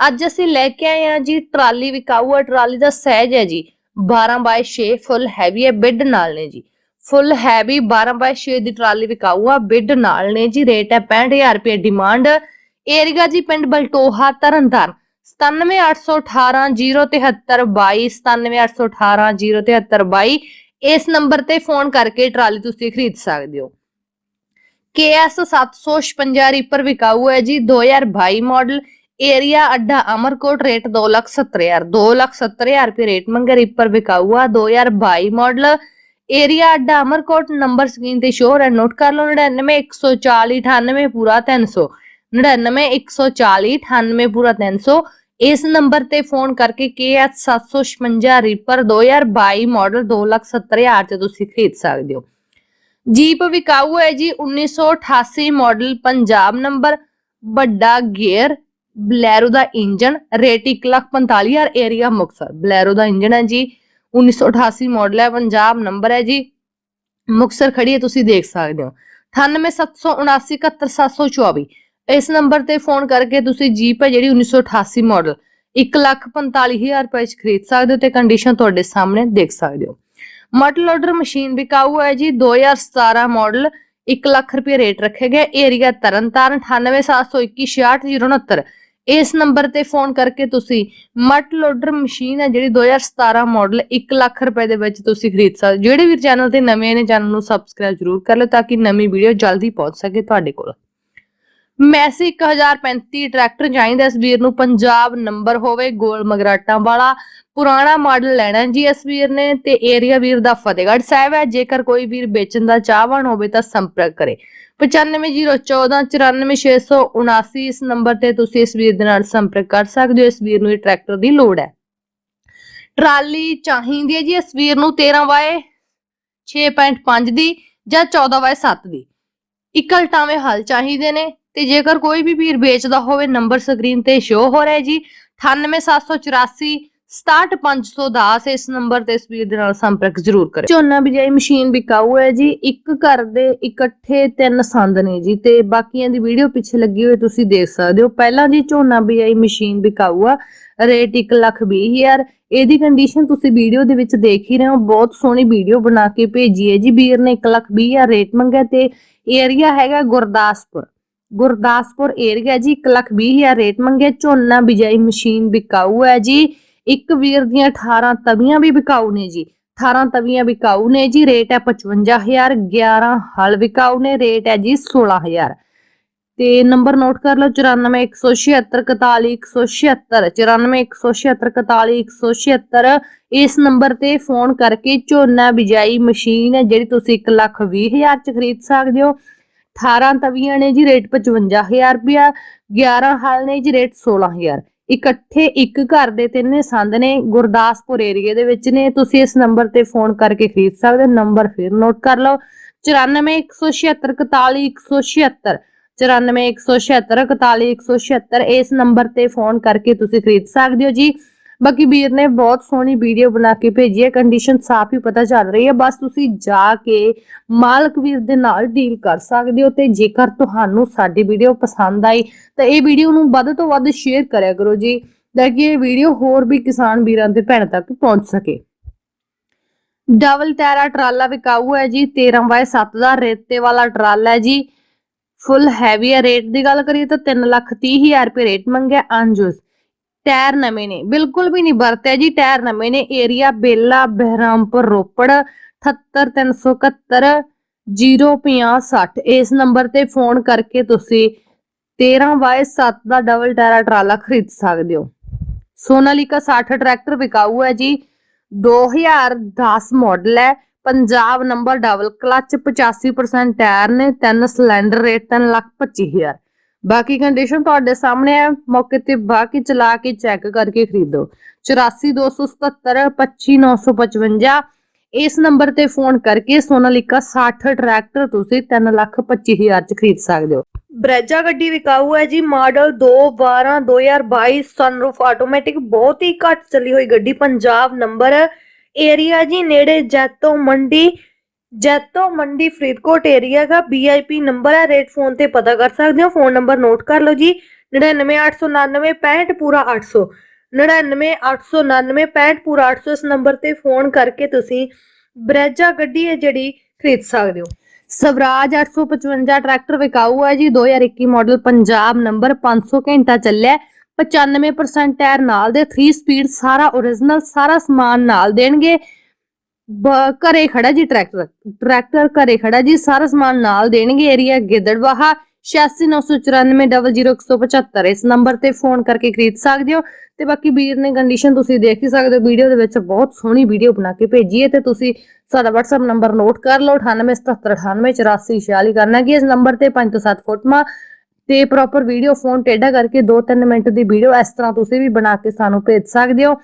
ਅੱਜ ਅਸੀਂ ਲੈ ਕੇ ਆਏ ਹਾਂ ਜੀ ਟਰਾਲੀ ਵਿਕਾਊ ਆ ਟਰਾਲੀ ਦਾ ਸਾਈਜ਼ ਹੈ ਜੀ। 12 ਬਾਈ 6 ਫੁੱਲ ਹੈਵੀ ਹੈ, ਬਿੱਡ ਨਾਲ ਨੇ ਜੀ। ਫੁੱਲ ਹੈਵੀ 12 ਬਾਈ 6 ਦੀ ਟਰਾਲੀ ਵਿਕਾਊ ਆ ਬਿੱਡ ਨਾਲ ਨੇ ਜੀ। ਰੇਟ ਹੈ 65000 ਰੁਪਏ ਡਿਮਾਂਡ। ਏਰੀਆ ਜੀ ਪਿੰਡ ਬਲਟੋਹਾ, ਤਰਨਤਾਰਨ। 9781807322 9781807322 ਇਸ ਨੰਬਰ ਤੇ ਫੋਨ ਕਰਕੇ ਟਰਾਲੀ ਤੁਸੀਂ ਖਰੀਦ ਸਕਦੇ ਹੋ। KS 756 ਰੀਪਰ ਵਿਕਾਊ ਹੈ ਜੀ 2022 ਮਾਡਲ। ਏਰੀਆ ਅੱਡਾ ਅਮਰਕੋਟ ਰੇਟ 270000 270000 ਰੁਪਏ ਰੇਟ ਮੰਗੇ ਰੀਪਰ ਵਿਕਾਊ ਆ 2022 ਮਾਡਲ ਏਰੀਆ ਅੱਡਾ ਅਮਰਕੋਟ ਨੰਬਰ ਸਕਰੀਨ ਤੇ ਸ਼ੋਰ ਹੈ ਨੋਟ ਕਰ ਲਓ 99140 98 ਪੂਰਾ 300 99140 98 ਪੂਰਾ 300 ਇਸ ਨੰਬਰ ਤੇ ਫੋਨ ਕਰਕੇ KH 756 ਰੀਪਰ 2022 ਮਾਡਲ 270000 ਤੇ ਤੁਸੀਂ ਖਰੀਦ ਸਕਦੇ ਹੋ। ਜੀਪ ਵਿਕਾਊ ਹੈ ਜੀ 1988 ਮਾਡਲ ਪੰਜਾਬ ਨੰਬਰ ਵੱਡਾ ਗੇਅਰ ਬਲੈਰੋ ਦਾ engine rate 145000 area Muktsar. Bolero ਦਾ ਇੰਜਨ ਹੈ ਜੀ 1988 ਮਾਡਲ ਹੈ, ਪੰਜਾਬ ਨੰਬਰ ਹੈ ਜੀ। ਮੁਕਤਸਰ ਖੜੀ ਹੈ, ਤੁਸੀਂ ਦੇਖ ਸਕਦੇ ਹੋ। 9877971724 ਇਸ ਨੰਬਰ ਤੇ ਫੋਨ ਕਰਕੇ ਤੁਸੀਂ ਜੀਪ ਹੈ ਜਿਹੜੀ 1988 ਮਾਡਲ 145000 ਰੁਪਏ ਚ ਖਰੀਦ ਸਕਦੇ ਹੋ ਤੇ ਕੰਡੀਸ਼ਨ ਤੁਹਾਡੇ ਸਾਹਮਣੇ ਦੇਖ ਸਕਦੇ ਹੋ। ਮਾਡਲ ਆਰਡਰ ਮਸ਼ੀਨ ਵਿਕਾਊ ਹੈ ਜੀ 2017 ਮਾਡਲ 1 ਲੱਖ ਰੁਪਏ ਰੇਟ ਰੱਖੇ ਗਏ। ਏਰੀਆ ਤਰਨਤਾਰਨ 9872166069 ਇਸ ਨੰਬਰ ਤੇ ਫੋਨ ਕਰਕੇ ਤੁਸੀਂ ਮਟ ਲੋਡਰ ਮਸ਼ੀਨ ਹੈ ਜਿਹੜੀ 2017 ਮਾਡਲ 1 ਲੱਖ ਰੁਪਏ ਦੇ ਵਿੱਚ ਤੁਸੀਂ ਖਰੀਦ ਸਕਦੇ ਜਿਹੜੇ ਵੀ ਚੈਨਲ ਤੇ ਨਵੇਂ ਨੇ, ਚੈਨਲ ਨੂੰ ਸਬਸਕ੍ਰਾਈਬ ਜ਼ਰੂਰ ਕਰ ਲਓ ਤਾਂ ਕਿ ਨਵੀਂ ਵੀਡੀਓ ਜਲਦੀ ਪਹੁੰਚ ਸਕੇ ਤੁਹਾਡੇ ਕੋਲ। ਮੈਸੀ 1035 ਟਰੈਕਟਰ ਚਾਹੀਦਾ ਇਸ ਵੀਰ ਨੂੰ, ਪੰਜਾਬ ਨੰਬਰ ਹੋਵੇ, ਗੋਲ ਮਗਰਾਟਾਂ ਵਾਲਾ, ਪੁਰਾਣਾ ਮਾਡਲ ਲੈਣਾ ਜੀ ਇਸ ਵੀਰ ਨੇ ਤੇ ਏਰੀਆ ਵੀਰ ਦਾ ਫਤਿਹਗੜ੍ਹ ਸਾਹਿਬ ਹੈ। ਜੇਕਰ ਕੋਈ ਵੀਰ ਵੇਚਣ ਦਾ ਚਾਹਵਾਨ ਹੋਵੇ ਤਾਂ ਸੰਪਰਕ ਕਰੇ। 9501499679 ਇਸ ਨੰਬਰ ਤੇ ਤੁਸੀਂ ਇਸ ਵੀਰ ਦੇ ਨਾਲ ਸੰਪਰਕ ਕਰ ਸਕਦੇ ਹੋ, ਇਸ ਵੀਰ ਨੂੰ ਇਹ ਟਰੈਕਟਰ ਦੀ ਲੋੜ ਹੈ। ਟਰਾਲੀ ਚਾਹੀਦੀ ਹੈ ਜੀ ਇਸ ਵੀਰ ਨੂੰ 13 ਵਾਏ 6.5 ਦੀ ਜਾਂ 14 ਵਾਏ 7 ਦੀ। ਇਕਲਟਾਵੇਂ ਹਲ ਚਾਹੀਦੇ ਨੇ ਤੇ ਜੇਕਰ ਕੋਈ ਵੀ ਵੀਰ ਵੇਚਦਾ ਹੋਵੇ, ਨੰਬਰ ਸਕਰੀਨ ਤੇ ਸ਼ੋ ਹੋ ਰਿਹਾ ਹੈ ਜੀ। 98784 67510 ਇਸ ਨੰਬਰ ਤੇ ਇਸ ਵੀਰ ਦੇ ਨਾਲ ਸੰਪਰਕ ਜ਼ਰੂਰ ਕਰੇ ਝੋਨਾ ਬਿਜਾਈ ਮਸ਼ੀਨ ਵਿਕਾਊ ਹੈ ਜੀ, ਇੱਕ ਘਰ ਦੇ ਇਕੱਠੇ ਤਿੰਨ ਸੰਦ ਨੇ ਜੀ ਤੇ ਬਾਕੀਆਂ ਦੀ ਵੀਡੀਓ ਪਿੱਛੇ ਲੱਗੀ ਹੋਈ ਤੁਸੀਂ ਦੇਖ ਸਕਦੇ ਹੋ। ਪਹਿਲਾਂ ਜੀ ਝੋਨਾ ਬਿਜਾਈ ਮਸ਼ੀਨ ਵਿਕਾਊ ਆ, ਰੇਟ 120000 ਇਹਦੀ ਕੰਡੀਸ਼ਨ ਤੁਸੀਂ ਵੀਡੀਓ ਦੇ ਵਿੱਚ ਦੇਖ ਹੀ ਰਹੇ ਹੋ, ਬਹੁਤ ਸੋਹਣੀ ਵੀਡੀਓ ਬਣਾ ਕੇ ਭੇਜੀ ਹੈ ਜੀ। ਵੀਰ ਨੇ 120000 ਰੇਟ ਮੰਗਿਆ ਤੇ ਏਰੀਆ ਹੈਗਾ ਗੁਰਦਾਸਪੁਰ। ਗੁਰਦਾਸਪੁਰ ਏਰੀਆ ਜੀ 120000 ਰੇਟ ਮੰਗਿਆ। ਝੋਨਾ ਬਿਜਾਈ ਮਸ਼ੀਨ ਵਿਕਾਊ ਹੈ ਜੀ ਇੱਕ ਵੀਰ ਦੀਆਂ 18 ਤਵੀਆਂ ਵੀ ਵਿਕਾਊ ਨੇ ਜੀ। 18 ਤਵੀਆਂ ਵਿਕਾਊ ਨੇ ਜੀ, ਰੇਟ ਹੈ 55000 11 ਹਲ ਵਿਕਾਊ ਨੇ, ਰੇਟ ਹੈ ਜੀ 16000 ਤੇ ਨੰਬਰ ਨੋਟ ਕਰ ਲਓ 9417414176 9417414176 ਇਸ ਨੰਬਰ ਤੇ ਫੋਨ ਕਰਕੇ ਝੋਨਾ ਬਿਜਾਈ ਮਸ਼ੀਨ ਹੈ, ਜਿਹੜੀ ਤੁਸੀਂ 120000 ਚ ਖਰੀਦ ਸਕਦੇ ਹੋ। 18 ਤਵੀਆਂ ਨੇ ਜੀ, ਰੇਟ 55000 ਰੁਪਿਆ 11 ਹਲ ਨੇ ਜੀ, ਰੇਟ 16000 ਇਕੱਠੇ ਇੱਕ ਘਰ ਦੇ ਤਿੰਨੇ ਸੰਦ ਨੇ, ਗੁਰਦਾਸਪੁਰ ਏਰੀਏ ਦੇ ਵਿੱਚ ਨੇ। ਤੁਸੀਂ ਇਸ ਨੰਬਰ ਤੇ ਫੋਨ ਕਰਕੇ ਖਰੀਦ ਸਕਦੇ ਹੋ। ਨੰਬਰ ਫਿਰ ਨੋਟ ਕਰ ਲਓ। 9417744176 9417744176 ਇਸ ਨੰਬਰ ਤੇ ਫੋਨ ਕਰਕੇ ਤੁਸੀਂ ਖਰੀਦ ਸਕਦੇ ਹੋ ਜੀ। ਬਾਕੀ ਵੀਰ ਨੇ ਬਹੁਤ ਸੋਹਣੀ ਵੀਡੀਓ ਬਣਾ ਕੇ ਭੇਜੀ ਹੈ ਕੰਡੀਸ਼ਨ ਸਾਫ਼ ਹੀ ਪਤਾ ਚੱਲ ਰਹੀ ਹੈ, ਬਸ ਤੁਸੀਂ ਜਾ ਕੇ ਮਾਲਕ ਵੀਰ ਦੇ ਨਾਲ ਡੀਲ ਕਰ ਸਕਦੇ ਹੋ ਤੇ ਜੇਕਰ ਤੁਹਾਨੂੰ ਸਾਡੀ ਵੀਡੀਓ ਪਸੰਦ ਆਈ ਤਾਂ ਇਹ ਵੀਡੀਓ ਨੂੰ ਵੱਧ ਤੋਂ ਵੱਧ ਸ਼ੇਅਰ ਕਰਿਆ ਕਰੋ ਜੀ, ਤਾਂ ਕਿ ਇਹ ਵੀਡੀਓ ਹੋਰ ਵੀ ਕਿਸਾਨ ਵੀਰਾਂ ਦੇ ਭੈਣ ਤੱਕ ਪਹੁੰਚ ਸਕੇ। ਡਬਲ ਟਾਇਰਾ ਟਰਾਲਾ ਵਿਕਾਊ ਹੈ ਜੀ 13 ਬਾਏ 7 ਦਾ ਰੇਤੇ ਵਾਲਾ ਟਰਾਲਾ ਹੈ ਜੀ ਫੁੱਲ ਹੈਵੀ ਹੈ। ਰੇਟ ਦੀ ਗੱਲ ਕਰੀਏ ਤਾਂ 3 ਲੱਖ 30 ਹਜ਼ਾਰ ਰੁਪਏ ਰੇਟ ਮੰਗਿਆ ਅਨਜੂਸ ਟਾਇਰ ਨਵੇਂ ਨੇ, ਬਿਲਕੁਲ ਵੀ ਨਹੀਂ ਵਰਤਿਆ ਜੀ ਟਾਇਰ ਨਵੇਂ ਨੇ, ਏਰੀਆ ਬੇਲਾ, ਬਹਿਰਾਮਪੁਰ, ਰੋਪੜ 78371 05060 ਇਸ ਨੰਬਰ ਤੇ ਫੋਨ ਕਰਕੇ ਤੁਸੀਂ 13 ਬਾਏ 7 ਦਾ ਡਬਲ ਟਾਇਰਾ ਟਰਾਲਾ ਖਰੀਦ ਸਕਦੇ ਹੋ। ਸੋਨਾਲੀਕਾ 60 ਟਰੈਕਟਰ ਵਿਕਾਊ ਹੈ ਜੀ 2010 ਮਾਡਲ ਹੈ, Punjab number double clutch 85% tyre ਨੇ, ਤਿੰਨ ਸਿਲੰਡਰ ਰੇਟ 3 ਲੱਖ 25000 ਬਾਕੀ ਕੰਡੀਸ਼ਨ ਤੁਹਾਡੇ ਸਾਹਮਣੇ ਹੈ ਮੌਕੇ ਤੇ ਬਾਕੀ ਚਲਾ ਕੇ ਚੈੱਕ ਕਰਕੇ ਖਰੀਦੋ। 84277 25955 ਇਸ ਨੰਬਰ ਤੇ ਫੋਨ ਕਰਕੇ ਸੋਨਾਲੀਕਾ 60 ਟਰੈਕਟਰ ਤੁਸੀਂ 325000 ਚ ਖਰੀਦ ਸਕਦੇ ਹੋ। ਬ੍ਰੈਜਾ ਗੱਡੀ ਵਿਕਾਊ ਹੈ ਜੀ, ਮਾਡਲ 212 2022 ਸਨਰੂਫ ਆਟੋਮੈਟਿਕ ਬਹੁਤ ਹੀ ਘੱਟ ਚੱਲੀ ਹੋਈ ਗੱਡੀ, ਪੰਜਾਬ ਨੰਬਰ ਏਰੀਆ ਜੀ ਨੇੜੇ ਜੈਤੋ ਮੰਡੀ। ਜੈਤੋ ਮੰਡੀ ਫਰੀਦਕੋਟ ਏਰੀਆ ਦਾ ਵੀਆਈਪੀ ਨੰਬਰ ਹੈ ਰੇਟ ਫੋਨ ਤੇ ਪਤਾ ਕਰ ਸਕਦੇ ਹੋ ਫੋਨ ਨੰਬਰ ਨੋਟ ਕਰ ਲਓ ਜੀ 99899 ਪੂਰਾ 800 99899 ਪੂਰਾ 800 ਇਸ ਨੰਬਰ ਤੇ ਫੋਨ ਕਰਕੇ ਤੁਸੀਂ ਬ੍ਰੈਜਾ ਗੱਡੀ ਹੈ ਜਿਹੜੀ ਖਰੀਦ ਸਕਦੇ ਹੋ ਸਵਰਾਜ 855 ਟਰੈਕਟਰ ਵਿਕਾਊ ਹੈ ਜੀ 2021 ਮਾਡਲ ਪੰਜਾਬ ਨੰਬਰ 500 ਘੰਟਾ ਚੱਲਿਆ ਹੈ। 95% ਟਾਇਰ ਨਾਲ ਦੇ 3 ਸਪੀਡ ਸਾਰਾ origignal ਸਾਰਾ ਸਮਾਨ ਨਾਲ ਦੇਣਗੇ ਘਰੇ ਖੜਾ ਜੀ ਟਰੈਕਟਰ ਟਰੈਕਟਰ ਘਰੇ ਖੜਾ ਜੀ, ਸਾਰਾ ਸਮਾਨ ਨਾਲ ਦੇਣਗੇ ਏਰੀਆ ਗਿੱਦੜਵਾਹਾ 8694000175 ਇਸ ਨੰਬਰ ਤੇ ਫੋਨ ਕਰਕੇ ਖਰੀਦ ਸਕਦੇ ਹੋ। ਤੇ ਬਾਕੀ ਵੀਰ ਨੇ ਕੰਡੀਸ਼ਨ ਤੁਸੀਂ ਦੇਖ ਹੀ ਸਕਦੇ ਹੋ, ਵੀਡੀਓ ਦੇ ਵਿੱਚ ਬਹੁਤ ਸੋਹਣੀ ਵੀਡੀਓ ਬਣਾ ਕੇ ਭੇਜੀ ਹੈ ਤੇ ਤੁਸੀਂ ਸਾਡਾ WhatsApp ਨੰਬਰ ਨੋਟ ਕਰ ਲਓ 9877988446 ਕਰਨਾ ਕਿ ਇਸ ਨੰਬਰ ਤੇ 5 ਤੋਂ 7 ਫੋਟੋਆਂ ਤੇ ਪ੍ਰੋਪਰ ਵੀਡੀਓ ਫੋਨ ਟੇਢਾ ਕਰਕੇ 2-3 ਮਿੰਟ ਦੀ ਵੀਡੀਓ ਇਸ ਤਰ੍ਹਾਂ ਤੁਸੀਂ ਵੀ ਬਣਾ ਕੇ ਸਾਨੂੰ ਭੇਜ ਸਕਦੇ ਹੋ।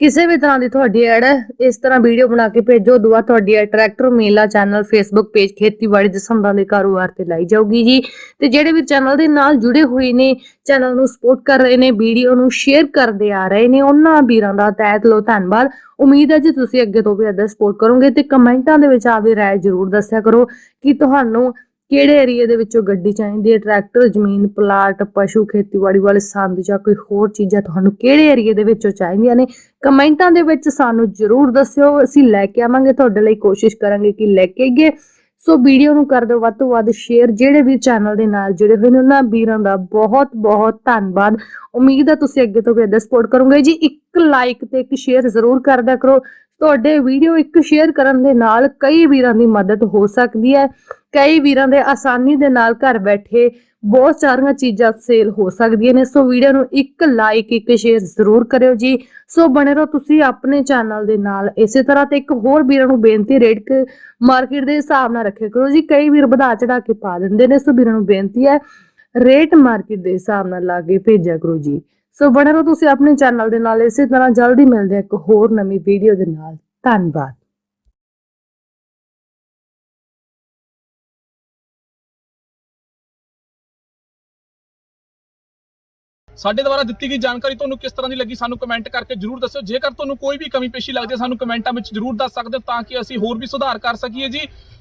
ਕਿਸੇ ਵੀ ਤਰ੍ਹਾਂ ਦੀ ਤੁਹਾਡੀ ਐਡ ਇਸ ਤਰ੍ਹਾਂ ਵੀਡੀਓ ਬਣਾ ਕੇ ਭੇਜੋ। ਦੁਆ ਤੁਹਾਡੀ ਟਰੈਕਟਰ ਮੇਲਾ ਚੈਨਲ ਫੇਸਬੁੱਕ ਪੇਜ ਖੇਤੀਬਾੜੀ ਦੇ ਸੰਦਾਂ ਦੇ ਕਾਰੋਬਾਰ ਤੇ ਲਾਈ ਜਾਊਗੀ ਜੀ। ਤੇ ਜਿਹੜੇ ਵੀ ਚੈਨਲ ਦੇ ਨਾਲ ਜੁੜੇ ਹੋਏ ਨੇ ਚੈਨਲ ਨੂੰ ਸਪੋਰਟ ਕਰ ਰਹੇ ਨੇ ਵੀਡੀਓ ਨੂੰ ਸ਼ੇਅਰ ਕਰਦੇ ਆ ਰਹੇ ਨੇ, ਉਹਨਾਂ ਵੀਰਾਂ ਦਾ ਤਹਿ ਦਿਲੋਂ ਧੰਨਵਾਦ। ਉਮੀਦ ਹੈ ਜੀ ਤੁਸੀਂ ਅੱਗੇ ਤੋਂ ਵੀ ਏਦਾਂ ਸਪੋਰਟ ਕਰੋਗੇ ਤੇ ਕਮੈਂਟਾਂ ਦੇ ਵਿੱਚ ਆਪਦੀ ਰਾਏ ਜ਼ਰੂਰ ਦੱਸਿਆ ਕਰੋ ਕਿ ਤੁਹਾਨੂੰ ਕਿਹੜੇ ਏਰੀਆ ਦੇ ਵਿੱਚੋਂ ਗੱਡੀ ਚਾਹੀਦੀ ਹੈ? ਟਰੈਕਟਰ ਜ਼ਮੀਨ ਪਲਾਟ ਪਸ਼ੂ, ਖੇਤੀਬਾੜੀ ਵਾਲੇ ਸੰਦ ਜਾਂ ਕੋਈ ਹੋਰ ਚੀਜ਼ਾਂ ਤੁਹਾਨੂੰ ਕਿਹੜੇ ਏਰੀਆ ਦੇ ਵਿੱਚੋਂ ਚਾਹੀਦੀਆਂ ਨੇ? ਕਮੈਂਟਾਂ ਦੇ ਵਿੱਚ ਸਾਨੂੰ ਜ਼ਰੂਰ ਦੱਸਿਓ। ਅਸੀਂ ਲੈ ਕੇ ਆਵਾਂਗੇ। ਤੁਹਾਡੇ ਲਈ ਕੋਸ਼ਿਸ਼ ਕਰਾਂਗੇ ਕਿ ਲੈ ਕੇ ਆਈਏ ਸੋ ਵੀਡੀਓ ਨੂੰ ਕਰ ਦਿਓ। ਵੱਧ ਤੋਂ ਵੱਧ ਸ਼ੇਅਰ ਜਿਹੜੇ ਵੀ ਚੈਨਲ ਦੇ ਨਾਲ ਜੁੜੇ ਹੋਏ ਨੇ, ਉਹਨਾਂ ਵੀਰਾਂ ਦਾ ਬਹੁਤ ਬਹੁਤ ਧੰਨਵਾਦ। ਉਮੀਦ ਹੈ ਤੁਸੀਂ ਅੱਗੇ ਤੋਂ ਵੀ ਏਦਾਂ ਸਪੋਰਟ ਕਰੋਗੇ। ਜੀ, ਇੱਕ ਲਾਈਕ ਤੇ ਇੱਕ ਸ਼ੇਅਰ ਜ਼ਰੂਰ ਕਰਦਿਆ ਕਰੋ। ਤੁਹਾਡੇ ਵੀਡੀਓ ਇੱਕ ਸ਼ੇਅਰ ਕਰਨ ਦੇ ਨਾਲ ਕਈ ਵੀਰਾਂ ਦੀ ਮਦਦ ਹੋ ਸਕਦੀ ਹੈ। ਕਈ ਵੀਰਾਂ ਦੇ ਆਸਾਨੀ ਦੇ ਨਾਲ ਘਰ ਬੈਠੇ ਬਹੁਤ ਸਾਰੀਆਂ ਚੀਜ਼ਾਂ ਸੇਲ ਹੋ ਸਕਦੀਆਂ ਨੇ। ਸੋ ਵੀਡੀਓ ਨੂੰ ਇੱਕ ਲਾਈਕ, ਇੱਕ ਸ਼ੇਅਰ ਜ਼ਰੂਰ ਕਰਿਓ ਜੀ। ਸੋ ਬਣੇ ਰਹੋ ਤੁਸੀਂ ਆਪਣੇ ਚੈਨਲ ਦੇ ਨਾਲ। ਇਸੇ ਤਰ੍ਹਾਂ ਤੇ ਇੱਕ ਹੋਰ ਵੀਰਾਂ ਨੂੰ ਬੇਨਤੀ ਰੇਟ ਮਾਰਕੀਟ ਦੇ ਹਿਸਾਬ ਨਾਲ ਰੱਖਿਆ ਕਰੋ ਜੀ। ਕਈ ਵੀਰ ਵਧਾ ਚੜਾ ਕੇ ਪਾ ਦਿੰਦੇ ਨੇ। ਸੋ ਵੀਰਾਂ ਨੂੰ ਬੇਨਤੀ ਹੈ, ਰੇਟ ਮਾਰਕੀਟ ਦੇ ਹਿਸਾਬ ਨਾਲ ਲਾ ਕੇ ਭੇਜਿਆ ਕਰੋ ਜੀ। ਸੋ ਬਣੇ ਰਹੋ ਤੁਸੀਂ ਆਪਣੇ ਚੈਨਲ ਦੇ ਨਾਲ, ਇਸੇ ਤਰ੍ਹਾਂ ਜਲਦੀ ਮਿਲਦੇ ਹਾਂ ਇੱਕ ਹੋਰ ਨਵੀਂ ਵੀਡੀਓ ਦੇ ਨਾਲ। ਧੰਨਵਾਦ। ਸਾਡੇ ਦੁਆਰਾ ਦਿੱਤੀ ਗਈ ਜਾਣਕਾਰੀ ਤੁਹਾਨੂੰ ਕਿਸ ਤਰ੍ਹਾਂ ਦੀ ਲੱਗੀ, ਸਾਨੂੰ ਕਮੈਂਟ ਕਰਕੇ ਜਰੂਰ ਦੱਸਿਓ। ਜੇਕਰ ਤੁਹਾਨੂੰ ਕੋਈ ਵੀ ਕਮੀ ਪੇਸ਼ੀ ਲੱਗਦੀ ਹੈ, ਸਾਨੂੰ ਕਮੈਂਟਾਂ ਵਿੱਚ ਜਰੂਰ ਦੱਸ ਸਕਦੇ ਹੋ ਤਾਂ ਕਿ ਅਸੀਂ ਹੋਰ ਵੀ ਸੁਧਾਰ ਕਰ ਸਕੀਏ ਜੀ।